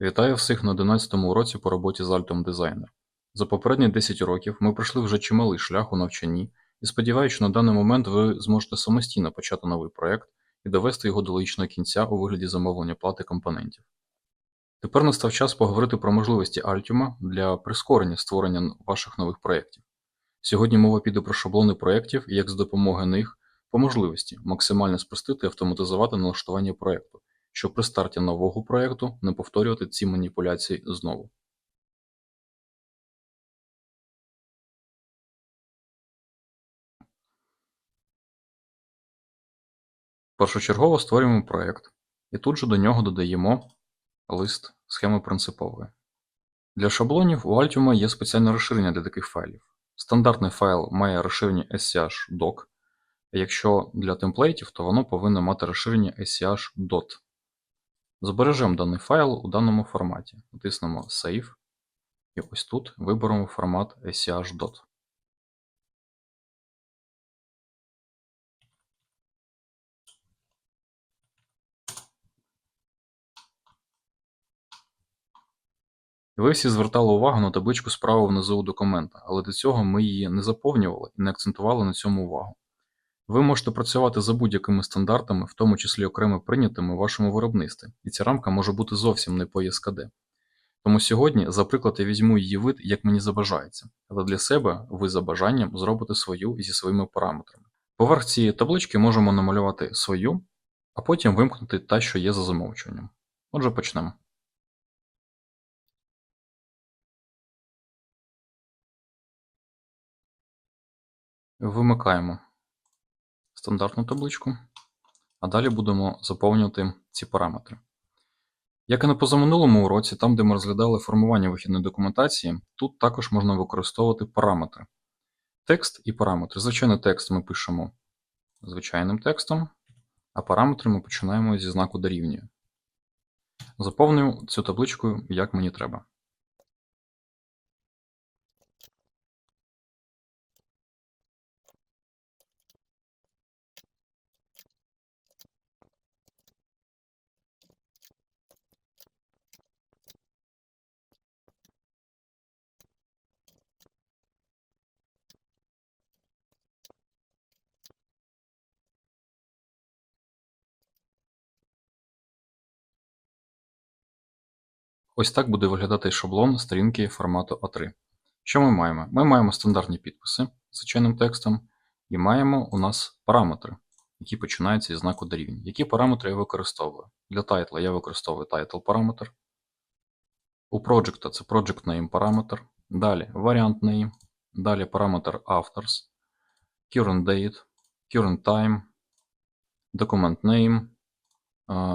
Вітаю всіх на 11-му уроці по роботі з Altum Designer. За попередні 10 років ми пройшли вже чималий шлях у навчанні і сподіваюся, що на даний момент ви зможете самостійно почати новий проект і довести його до логічного кінця у вигляді замовлення плати компонентів. Тепер настав час поговорити про можливості Altium для прискорення створення ваших нових проєктів. Сьогодні мова піде про шаблони проєктів і як з допомогою них по можливості максимально спростити і автоматизувати налаштування проєкту щоб при старті нового проєкту не повторювати ці маніпуляції знову. Першочергово створюємо проєкт і тут же до нього додаємо лист схеми принципової. Для шаблонів у Altium є спеціальне розширення для таких файлів. Стандартний файл має розширення SCH doc, а якщо для темплейтів, то воно повинно мати розширення SCH. Збережемо даний файл у даному форматі. Натиснемо Save. І ось тут виберемо формат SCH.dot. Ви всі звертали увагу на табличку справа внизу документа, але до цього ми її не заповнювали і не акцентували на цьому увагу. Ви можете працювати за будь-якими стандартами, в тому числі окремо прийнятими у вашому виробництві, і ця рамка може бути зовсім не по ЄСКД. Тому сьогодні, за приклад, я візьму її вид, як мені забажається, але для себе ви за бажанням зробите свою зі своїми параметрами. Поверх цієї таблички можемо намалювати свою, а потім вимкнути та, що є за замовчуванням. Отже, почнемо. Вимикаємо стандартну табличку, а далі будемо заповнювати ці параметри. Як і на позаминулому уроці, там, де ми розглядали формування вихідної документації, тут також можна використовувати параметри. Текст і параметри. Звичайно, текст ми пишемо звичайним текстом, а параметри ми починаємо зі знаку дорівнює. Заповнюю цю табличку, як мені треба. Ось так буде виглядати шаблон сторінки формату А3. Що ми маємо? Ми маємо стандартні підписи з звичайним текстом, і маємо у нас параметри, які починаються із знаку дорівнює. Які параметри я використовую? Для тайтла я використовую title параметр. У Project це Project Name параметр. Далі варіант name, далі параметр Authors, Current Date, Current Time, Document Name.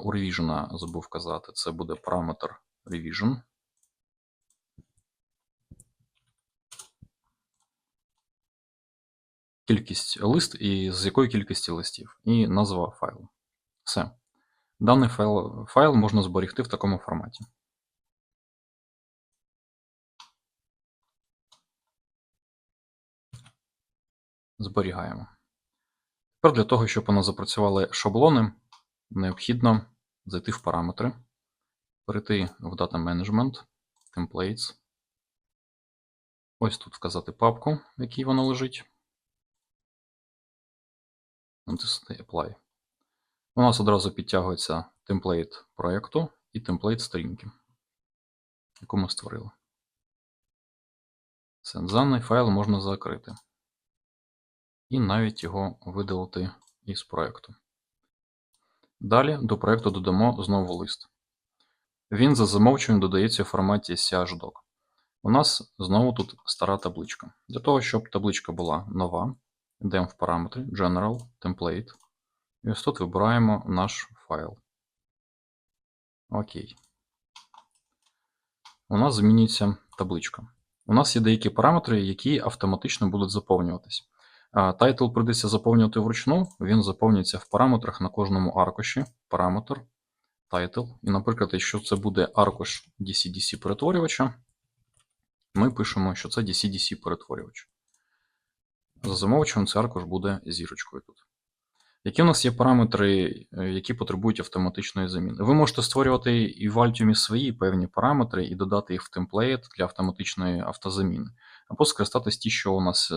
У Revision забув казати, це буде параметр revision. Кількість лист і з якої кількості листів, і назва файлу. Все. Даний файл, файл можна зберегти в такому форматі. Зберігаємо. Тепер для того, щоб у нас запрацювали шаблони, необхідно зайти в параметри перейти в Data Management, Templates. Ось тут вказати папку, в якій вона лежить. Натиснути Apply. У нас одразу підтягується темплейт проєкту і темплейт сторінки, яку ми створили. Даний файл можна закрити. І навіть його видалити із проєкту. Далі до проєкту додамо знову лист. Він за замовчуванням додається в форматі CHDoc. У нас знову тут стара табличка. Для того, щоб табличка була нова, йдемо в параметри General, Template. І ось тут вибираємо наш файл. Окей. У нас змінюється табличка. У нас є деякі параметри, які автоматично будуть заповнюватись. Тайтл прийдеться заповнювати вручну, він заповнюється в параметрах на кожному аркуші. Параметр title. І, наприклад, якщо це буде аркуш DC-DC перетворювача, ми пишемо, що це DC-DC перетворювач. За замовчуванням цей аркуш буде зірочкою тут. Які у нас є параметри, е, які потребують автоматичної заміни? Ви можете створювати і в Altium свої певні параметри і додати їх в темплейт для автоматичної автозаміни, або скористатись ті, що у нас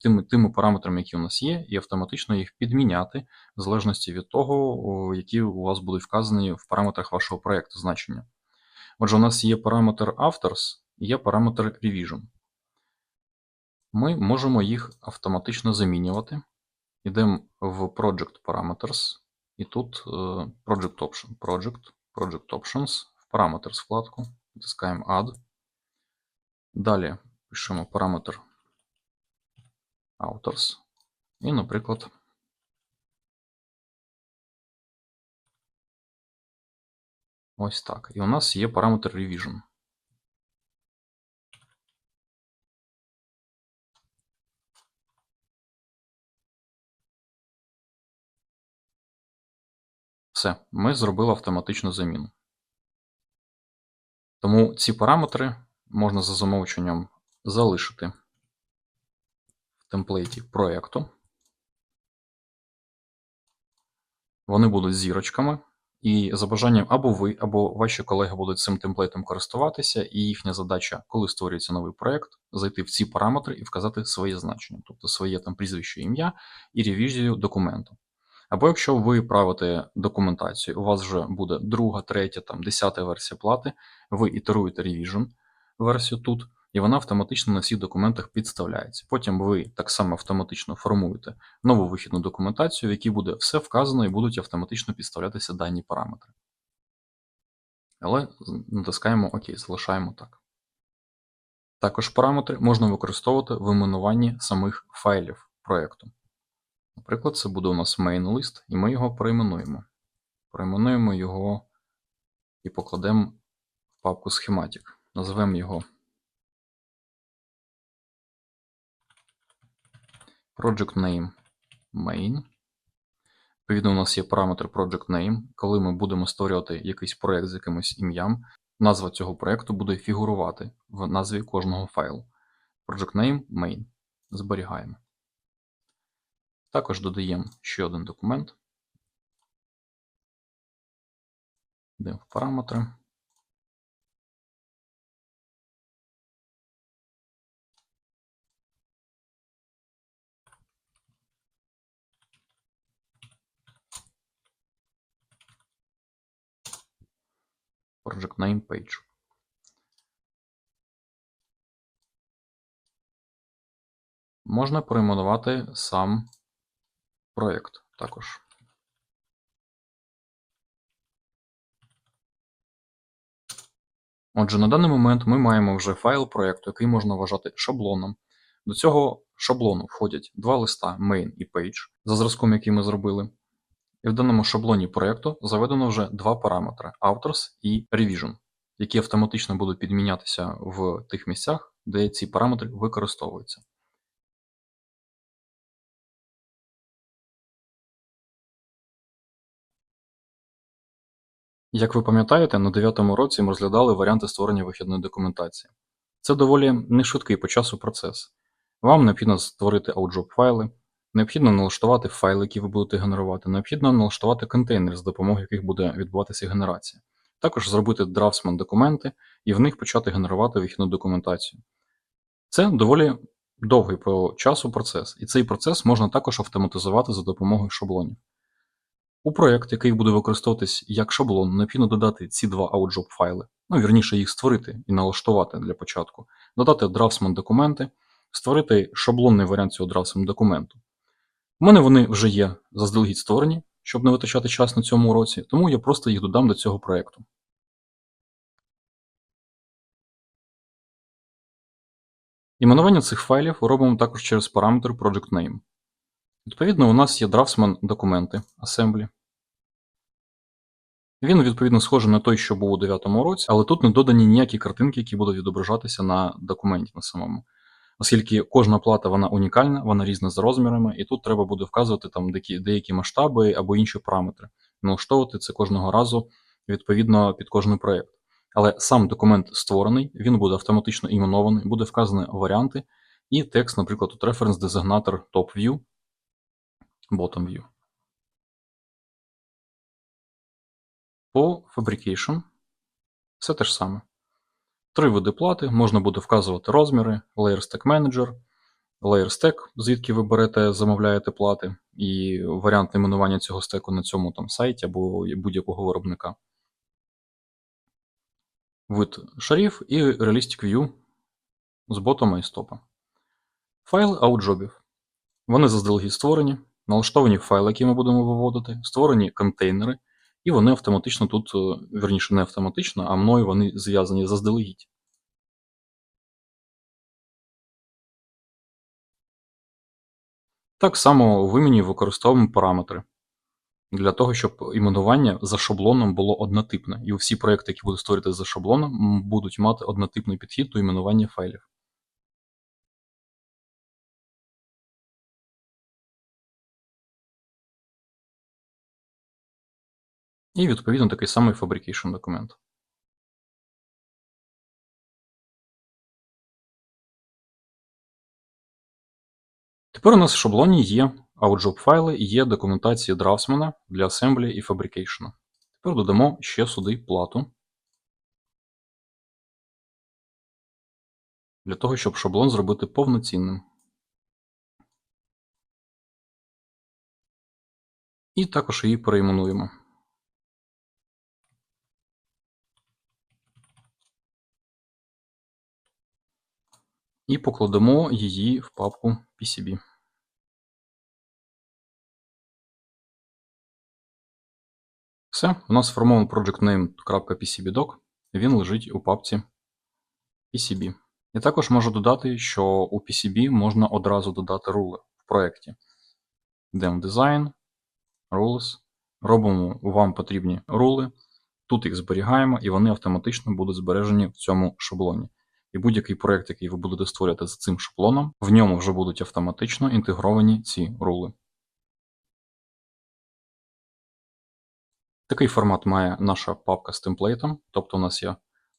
тими, тими параметрами, які у нас є, і автоматично їх підміняти в залежності від того, які у вас будуть вказані в параметрах вашого проєкту значення. Отже, у нас є параметр Authors і є параметр Revision. Ми можемо їх автоматично замінювати. Йдемо в Project Parameters, і тут е, Project Option, Project, Project Options, в Parameters вкладку, натискаємо Add. Далі пишемо параметр Authors. І, наприклад, ось так. І у нас є параметр Revision. Все, ми зробили автоматичну заміну. Тому ці параметри можна за замовченням залишити в темплейті проєкту. Вони будуть зірочками, і за бажанням або ви, або ваші колеги будуть цим темплейтом користуватися, і їхня задача, коли створюється новий проєкт, зайти в ці параметри і вказати своє значення, тобто своє там прізвище ім'я і ревізію документу. Або якщо ви правите документацію, у вас вже буде друга, третя, там, десята версія плати, ви ітеруєте Revision версію тут, і вона автоматично на всіх документах підставляється. Потім ви так само автоматично формуєте нову вихідну документацію, в якій буде все вказано і будуть автоматично підставлятися дані параметри. Але натискаємо ОК, залишаємо так. Також параметри можна використовувати в іменуванні самих файлів проєкту. Наприклад, це буде у нас main list, і ми його перейменуємо. Перейменуємо його і покладемо в папку Schematic. Назвемо його Project Name Main. Відповідно, у нас є параметр Project Name. Коли ми будемо створювати якийсь проєкт з якимось ім'ям, назва цього проєкту буде фігурувати в назві кожного файлу. Project Name Main. Зберігаємо. Також додаємо ще один документ. Йдемо в параметри. Project Name Page. Можна перейменувати сам проєкт також. Отже, на даний момент ми маємо вже файл проєкту, який можна вважати шаблоном. До цього шаблону входять два листа main і page, за зразком, який ми зробили. І в даному шаблоні проєкту заведено вже два параметри Authors і Revision, які автоматично будуть підмінятися в тих місцях, де ці параметри використовуються. Як ви пам'ятаєте, на 9 році ми розглядали варіанти створення вихідної документації. Це доволі нешвидкий по часу процес. Вам необхідно створити outjob файли, необхідно налаштувати файли, які ви будете генерувати, необхідно налаштувати контейнер, з допомогою яких буде відбуватися генерація. Також зробити драфтсмен документи і в них почати генерувати вихідну документацію. Це доволі довгий по часу процес, і цей процес можна також автоматизувати за допомогою шаблонів. У проєкт, який буде використовуватись як шаблон, необхідно додати ці два outjob файли, ну вірніше їх створити і налаштувати для початку, додати Draftsman документи, створити шаблонний варіант цього Draftsman документу. У мене вони вже є заздалегідь створені, щоб не витрачати час на цьому уроці, тому я просто їх додам до цього проєкту. Іменування цих файлів робимо також через параметр Project Name. Відповідно, у нас є Draftsman документи Assembly. Він, відповідно, схожий на той, що був у 9 році, але тут не додані ніякі картинки, які будуть відображатися на документі на самому оскільки кожна плата вона унікальна, вона різна за розмірами, і тут треба буде вказувати там деякі, деякі масштаби або інші параметри. Налаштовувати це кожного разу відповідно під кожний проєкт. Але сам документ створений, він буде автоматично іменований, буде вказані варіанти, і текст, наприклад, тут референс дезигнатор Top View, Bottom View. По Fabrication все те ж саме. Три види плати, можна буде вказувати розміри, Layer Stack Manager, Layer Stack, звідки ви берете, замовляєте плати, і варіант найменування цього стеку на цьому там сайті або будь-якого виробника. Вид шарів і Realistic View з ботома і стопа. Файли аутджобів. Вони заздалегідь створені, налаштовані файли, які ми будемо виводити, створені контейнери, і вони автоматично тут, е, верніше, не автоматично, а мною вони зв'язані заздалегідь. Так само в імені використовуємо параметри для того, щоб іменування за шаблоном було однотипне. І всі проекти, які будуть створювати за шаблоном, будуть мати однотипний підхід до іменування файлів. І відповідно такий самий fabrication документ. Тепер у нас в шаблоні є outjob файли і є документація Draftsman для Assembly і Fabrication. Тепер додамо ще сюди плату. Для того, щоб шаблон зробити повноцінним. І також її перейменуємо. І покладемо її в папку PCB. Все, у нас сформований projectname.pcbdoc, він лежить у папці PCB. Я також можу додати, що у PCB можна одразу додати рули в проєкті. Йдемо Design, Rules, робимо вам потрібні рули, тут їх зберігаємо, і вони автоматично будуть збережені в цьому шаблоні. І будь-який проєкт, який ви будете створювати за цим шаблоном, в ньому вже будуть автоматично інтегровані ці рули. Такий формат має наша папка з темплейтом, тобто у нас є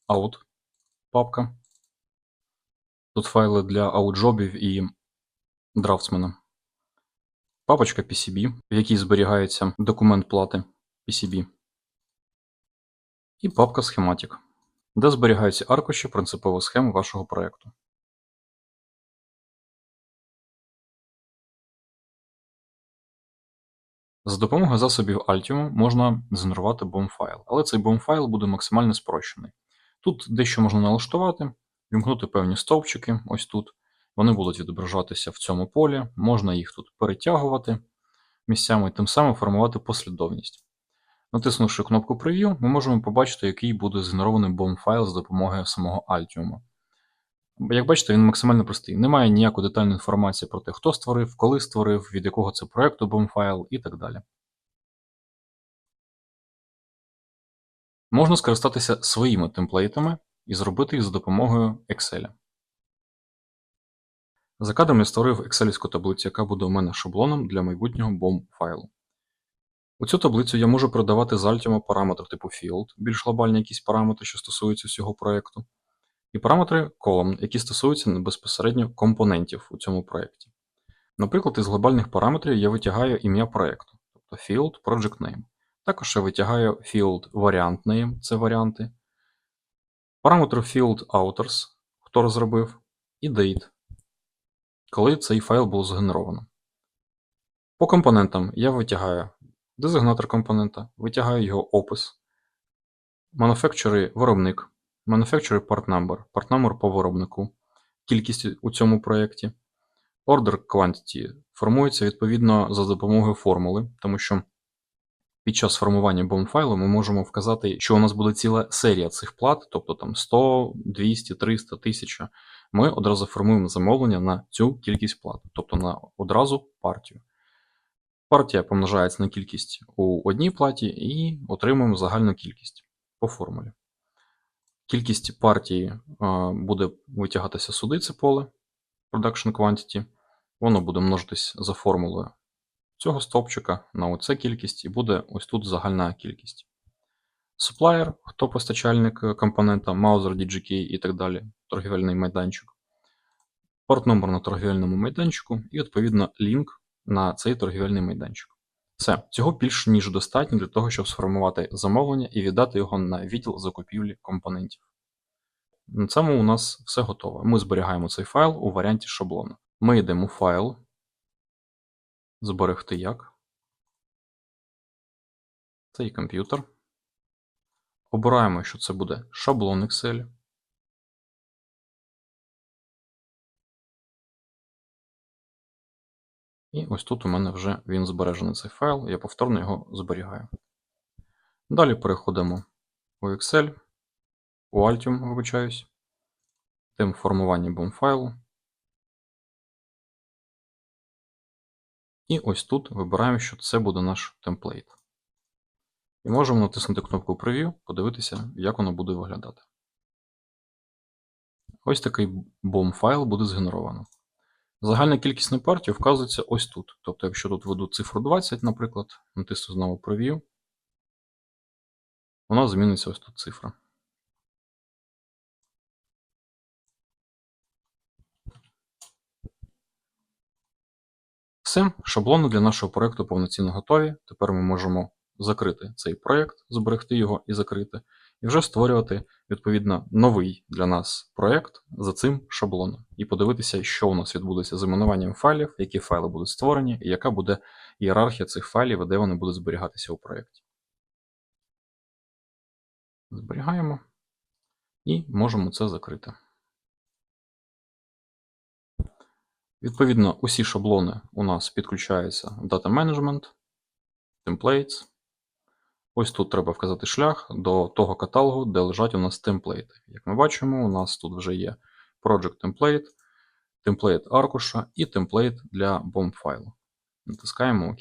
out папка. Тут файли для аутджобів і драфтсмена. Папочка PCB, в якій зберігається документ плати PCB. І папка Schematic, де зберігаються аркуші принципових схем вашого проєкту. За допомогою засобів Altium можна згенерувати BOM-файл, але цей BOM-файл буде максимально спрощений. Тут дещо можна налаштувати, вімкнути певні стовпчики ось тут. Вони будуть відображатися в цьому полі, можна їх тут перетягувати місцями і тим самим формувати послідовність. Натиснувши кнопку Preview, ми можемо побачити, який буде згенерований BOM-файл за допомогою самого Altium. Як бачите, він максимально простий. Немає ніякої детальної інформації про те, хто створив, коли створив, від якого це проєкту BOM-файл і так далі. Можна скористатися своїми темплейтами і зробити їх за допомогою Excel. За кадром я створив Excel таблицю, яка буде у мене шаблоном для майбутнього BOM-файлу. У цю таблицю я можу передавати з Altium параметри типу Field, більш глобальні якісь параметри, що стосуються всього проєкту і параметри column, які стосуються безпосередньо компонентів у цьому проєкті. Наприклад, із глобальних параметрів я витягаю ім'я проєкту, тобто field project name. Також я витягаю field variant name, це варіанти. Параметр field authors, хто розробив, і date, коли цей файл був згенеровано. По компонентам я витягаю дезигнатор компонента, витягаю його опис, manufacturer виробник, Manufacturer Part Number part number по виробнику, кількість у цьому проєкті. Order Quantity формується відповідно за допомогою формули, тому що під час формування BOM файлу ми можемо вказати, що у нас буде ціла серія цих плат, тобто там 100, 200, 300, 1000. Ми одразу формуємо замовлення на цю кількість плат, тобто на одразу партію. Партія помножається на кількість у одній платі і отримуємо загальну кількість по формулі. Кількість партії буде витягатися сюди, це поле Production Quantity. Воно буде множитись за формулою цього стовпчика на оце кількість, і буде ось тут загальна кількість. Supplier, хто постачальник компонента, Mauser, DGK і так далі, торгівельний майданчик. Порт номер на торгівельному майданчику, і, відповідно, лінк на цей торгівельний майданчик. Все, цього більш ніж достатньо для того, щоб сформувати замовлення і віддати його на відділ закупівлі компонентів. На цьому у нас все готово. Ми зберігаємо цей файл у варіанті шаблону. Ми йдемо у файл, зберегти як. Цей комп'ютер. Обираємо, що це буде шаблон Excel. І ось тут у мене вже він збережений цей файл, я повторно його зберігаю. Далі переходимо у Excel, у Altium, вибачаюсь, тим формування бом файлу. І ось тут вибираємо, що це буде наш темплейт. І можемо натиснути кнопку Preview, подивитися, як воно буде виглядати. Ось такий бом файл буде згенеровано. Загальна кількість на партію вказується ось тут. Тобто, якщо тут введу цифру 20, наприклад, натисну знову Preview, вона зміниться ось тут цифра. Все, шаблони для нашого проєкту повноцінно готові. Тепер ми можемо закрити цей проєкт, зберегти його і закрити, і вже створювати відповідно новий для нас проєкт за цим шаблоном. І подивитися, що у нас відбудеться з іменуванням файлів, які файли будуть створені, і яка буде ієрархія цих файлів, і де вони будуть зберігатися у проєкті. Зберігаємо і можемо це закрити. Відповідно, усі шаблони у нас підключаються в Data Management, Templates. Ось тут треба вказати шлях до того каталогу, де лежать у нас темплейти. Як ми бачимо, у нас тут вже є Project Template, темплейт аркуша і темплейт для bomb файлу. Натискаємо ОК.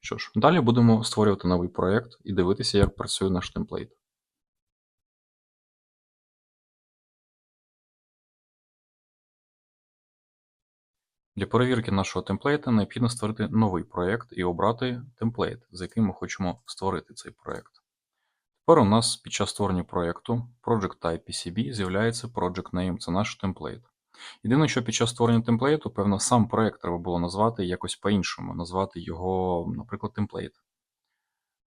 Що ж, далі будемо створювати новий проєкт і дивитися, як працює наш темплейт. Для перевірки нашого темплейта необхідно створити новий проєкт і обрати темплейт, з яким ми хочемо створити цей проєкт. Тепер у нас під час створення проєкту Project Type PCB з'являється Project Name, це наш темплейт. Єдине, що під час створення темплейту, певно, сам проєкт треба було назвати якось по-іншому, назвати його, наприклад, темплейт.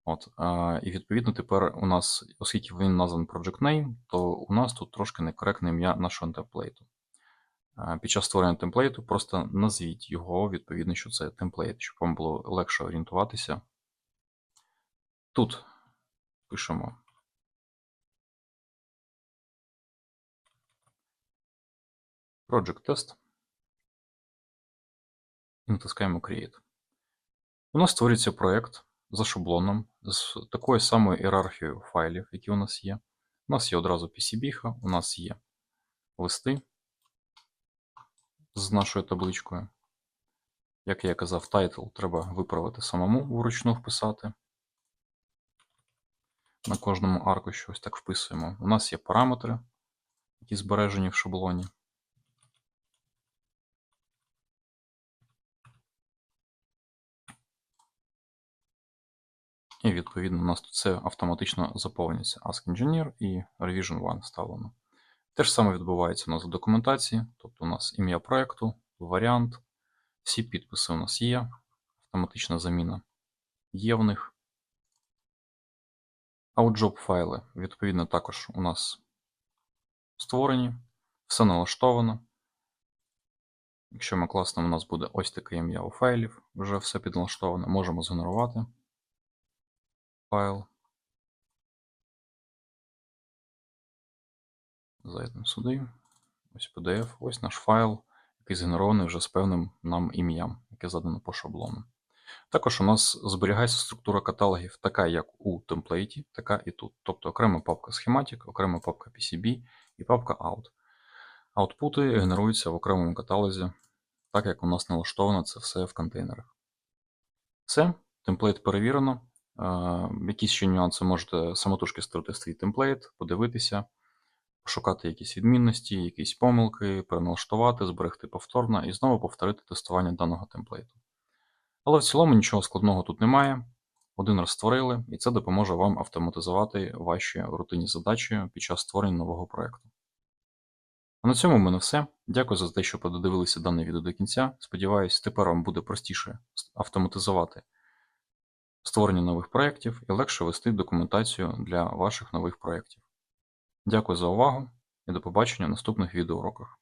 От, а, І відповідно тепер у нас, оскільки він названий Project Name, то у нас тут трошки некоректне ім'я нашого темплейту. Під час створення темплейту просто назвіть його, відповідно, що це темплейт, щоб вам було легше орієнтуватися. Тут пишемо Project Test і натискаємо Create. У нас створюється проєкт за шаблоном з такою самою ієрархією файлів, які у нас є. У нас є одразу PCB, у нас є листи з нашою табличкою. Як я казав, тайтл треба виправити самому вручну вписати. На кожному аркуші ось так вписуємо. У нас є параметри, які збережені в шаблоні. І відповідно у нас тут все автоматично заповнюється. Ask Engineer і Revision 1 вставлено. Те ж саме відбувається у нас в документації, тобто у нас ім'я проєкту, варіант, всі підписи у нас є, автоматична заміна є в них. А от job файли, відповідно, також у нас створені, все налаштовано. Якщо ми класно, у нас буде ось таке ім'я у файлів, вже все підналаштоване, можемо згенерувати файл. Зайдемо сюди. Ось PDF, ось наш файл, який згенерований вже з певним нам ім'ям, яке задано по шаблону. Також у нас зберігається структура каталогів, така як у темплейті, така і тут. Тобто окрема папка Schematic, окрема папка PCB і папка Out. Аутпути генеруються в окремому каталозі, так як у нас налаштовано це все в контейнерах. Все, темплейт перевірено. Якісь ще нюанси можете самотужки створити свій темплейт, подивитися пошукати якісь відмінності, якісь помилки, переналаштувати, зберегти повторно і знову повторити тестування даного темплейту. Але в цілому нічого складного тут немає. Один раз створили, і це допоможе вам автоматизувати ваші рутинні задачі під час створення нового проєкту. А на цьому в мене все. Дякую за те, що подивилися дане відео до кінця. Сподіваюсь, тепер вам буде простіше автоматизувати створення нових проєктів і легше вести документацію для ваших нових проєктів. Дякую за увагу і до побачення в наступних відеоуроках.